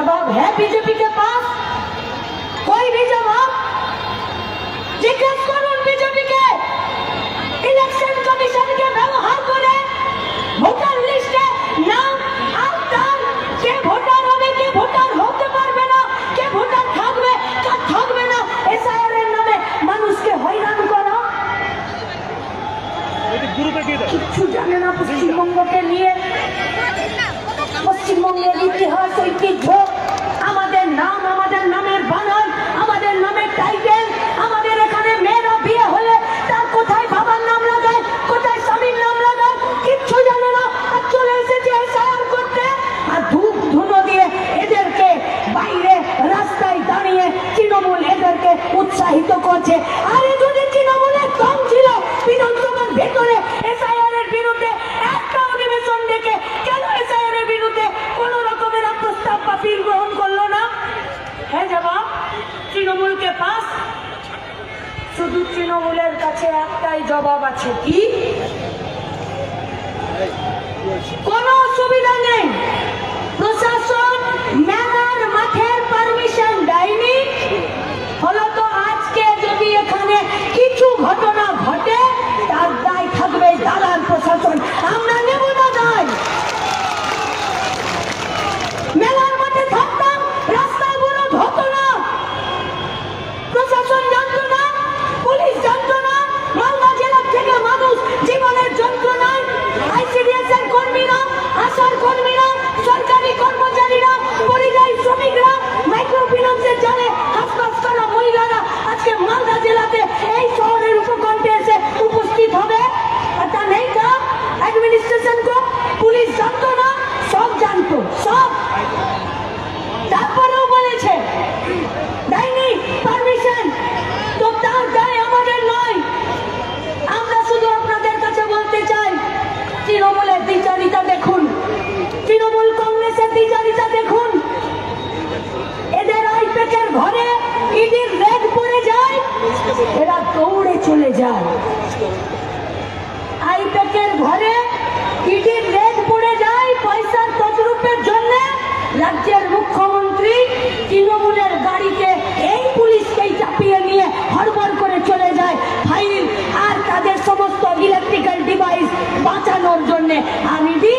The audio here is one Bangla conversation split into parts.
जवाब है बीजेपी के पास कोई भी जवाब জিজ্ঞেস করুন বিজেপিকে ইলেকশন কমিশনকে ব্যবহার করে ভোটার লিস্টে নাম আর তার কে ভোটার হবে কে ভোটার হতে পারবে না কে ভোটার থাকবে কে থাকবে না এসআইআর এর নামে মানুষকে হয়রান করা কিচ্ছু জানে না পশ্চিমবঙ্গকে নিয়ে পশ্চিমবঙ্গের ইতিহাস ঐতিহ্য আমাদের নাম, আমাদের নামের বানান আমাদের নামের টাইটেল, আমাদের এখানে মেয়েরা বিয়ে হলে তার কোথায় বাবার নাম লাগায়, কোথায় স্বামীর নাম লাগায়, কিচ্ছু জানে না। আর চলে এসেছে এসআইআর করতে। আর ধূপ ধুনো দিয়ে এদেরকে বাইরে রাস্তায় দাঁড়িয়ে তৃণমূল এদেরকে উৎসাহিত করছে। আরে যদি তৃণমূলের দম ছিল বিধানসভার ভেতরে এসআইআর এর বিরুদ্ধে একটা অধিবেশন ডেকে কেন এসআইআর এর বিরুদ্ধে কোন রকমের এক প্রস্তাব বা বিল গ্রহণ করল না হ্যাঁ জবাব তৃণমূলকে পাস? শুধু তৃণমূলের কাছে একটাই জবাব আছে কি? কোনো অসুবিধা নেই প্রশাসন মেলার মাঠের পারমিশন দেয়নি ফলত আজকে যদি এখানে কিছু ঘটনা ঘটে তার দায় থাকবে দালাল প্রশাসন আমরা নেব না দায় মেলার মাঠে থাকতাম রাস্তায় অবরোধ হতো না প্রশাসন জানতো না পুলিশ জানতো না মালদা জেলার থেকে মানুষ জীবনের যন্ত্রণায় আইসিডিএস এর কর্মীরা আশার কর্মীরা সরকারি কর্মচারীরা পরিযায়ী শ্রমিকরা মাইক্রো ফিন্যান্সের জালে হাসপাস করা মহিলারা আজকে মালদা জেলাতে এই শহরের উপকণ্ঠে এসে উপস্থিত হবে এটা নেই তা অ্যাডমিনিস্ট্রেশন কো পুলিশ জানতো না সব জানতো সব তারপরেও বলেছে দেয়নি পারমিশন তো তার দায় আমাদের নয় আমরা শুধু আপনাদের কাছে বলতে চাই তৃণমূলের দ্বিচারিতা দেখুন। তৃণমূল কংগ্রেসের দ্বিচারিতা দেখুন। এদের ঘরে ইডির রেড পড়ে যায়, এরা দৌড়ে চলে যায়। ঘরে জন্য। রাজ্যের মুখ্যমন্ত্রী তৃণমূলের এই চাপিয়ে নিয়ে করে চলে যায়। আর তাদের সমস্ত আর ইডি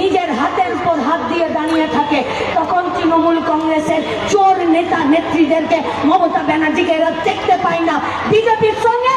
নিজের হাতের উপর হাত দিয়ে দাঁড়িয়ে থাকে। তখন তৃণমূল কংগ্রেসের চোর নেতা নেত্রীদেরকে মমতা ব্যানার্জিকে এরা দেখতে পায় না। বিজেপির সঙ্গে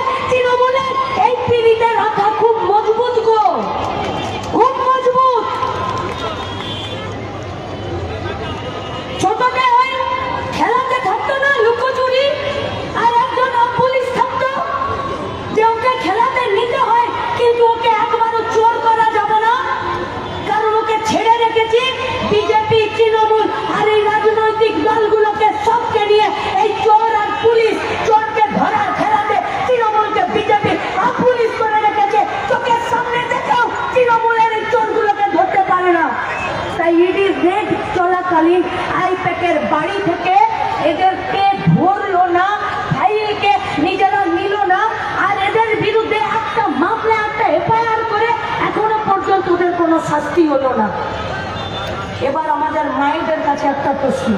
শাস্তি হলো না। এবার আমাদের মায়েদের কাছে একটা প্রশ্ন।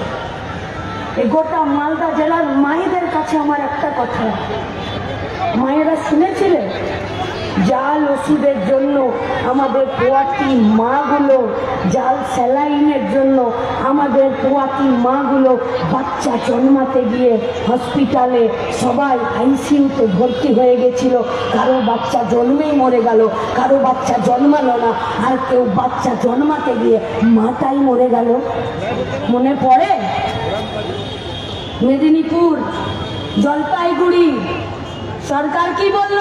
এই গোটা মালদা জেলার মায়েদের কাছে আমার একটা কথা। মায়েরা শুনেছিলেন জাল ওষুধের জন্য, আমাদের পোয়াতি মাগুলো জাল স্যালাইনের জন্য, আমাদের পোয়াতি মাগুলো বাচ্চা জন্মাতে গিয়ে হসপিটালে সবাই আইসিইউতে ভর্তি হয়ে গেছিল। কারও বাচ্চা জন্মেই মরে গেল, কারও বাচ্চা জন্মালো না। আর কেউ বাচ্চা জন্মাতে গিয়ে মাটাই মরে গেল। মনে পড়ে? মেদিনীপুর, জলপাইগুড়ি, সরকার কি বলল?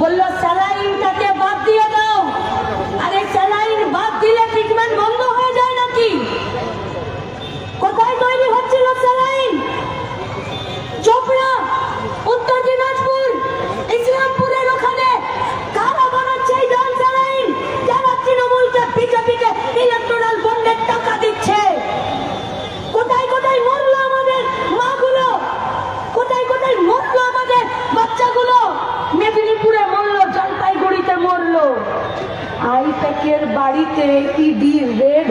বলল স্যালাইনটাকে বাদ দিয়ে দাও আরে স্যালাইন বাদ দিলে ট্রিটমেন্ট বন্ধ হয়ে যায় নাকি কোথায় তৈরি হচ্ছিল স্যালাইন চোপড়া উত্তর দিনাজপুর ইসলামপুরের ওখানে কারা বানাচ্ছে এই জল স্যালাইন যারা তৃণমূলকে বিজেপিকে ইলেকট্রাল বন্ডের টাকা দিচ্ছে কোথায় কোথায় মরলো আমাদের মাগুলো কোথায় কোথায় মরলো আমাদের বাচ্চাগুলো মেদিনীপুরে মরলো জলপাইগুড়িতে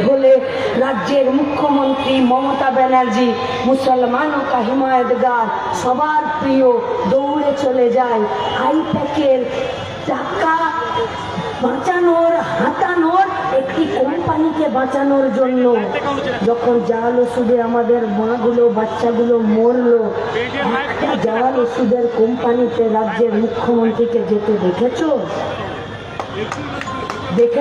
বলে রাজ্যের মুখ্যমন্ত্রী মমতা ব্যানার্জি মুসলমান কা হিমায়তগার সবার প্রিয় দৌড়ে চলে যায়। আইপ্যাকের টাকা বাঁচানোর হাতানোর একটি কোম্পানিকে বাঁচানোর জন্য। যখন জাল ওষুধে আমাদের মাগুলো, বাচ্চাগুলো মরলো জাল ওষুধের কোম্পানিতে রাজ্যের মুখ্যমন্ত্রীকে যেতে দেখেছ? দেখ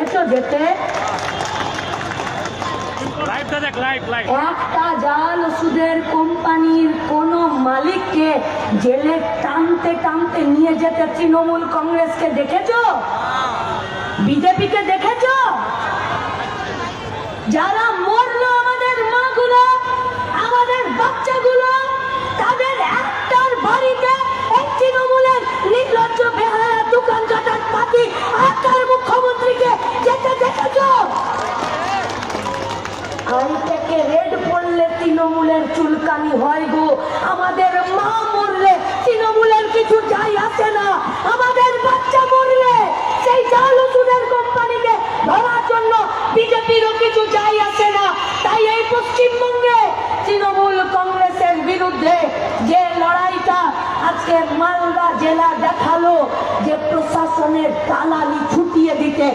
লাইভ একটা জাল ওষুধের কোম্পানির কোন মালিককে জেলে টানতে টানতে নিয়ে যেতে তৃণমূল কংগ্রেসকে দেখেছ? বিজেপিকে দেখেছ? যারা আইটাকে রেড পড়লে তৃণমূলের চুলকানি হয় গো। আমাদের মা মরলে তৃণমূলের কিছু যাই আসে না। আমাদের বাচ্চা মরলে সেই জাল ওষুধের কোম্পানিকে ধরার জন্য বিজেপিরও কিছু যাই আসে না। তাই এই পশ্চিমবঙ্গে তৃণমূল কংগ্রেসের বিরুদ্ধে যে লড়াইটা আজকে মালদা জেলা দেখাল, যে প্রশাসনের দালালি ছুটিয়ে দিতে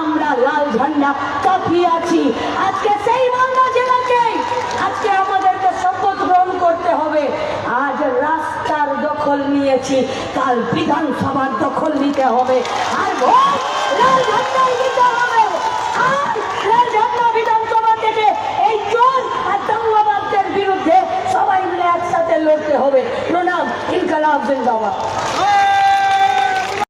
আমরা লাল ঝান্ডা কাঁপিয়ে আছি। আজকে সেই মালদা জেলাকেই আজকে আমাদেরকে শপথ গ্রহণ করতে হবে আজ রাস্তার দখল নিয়েছি কাল বিধানসভার দখল নিতে হবে। আর থেকে এই আর বিরুদ্ধে সবাই মিলে একসাথে লড়তে হবে। প্রণাম, ইনকালাব, জিন্দাবাদ।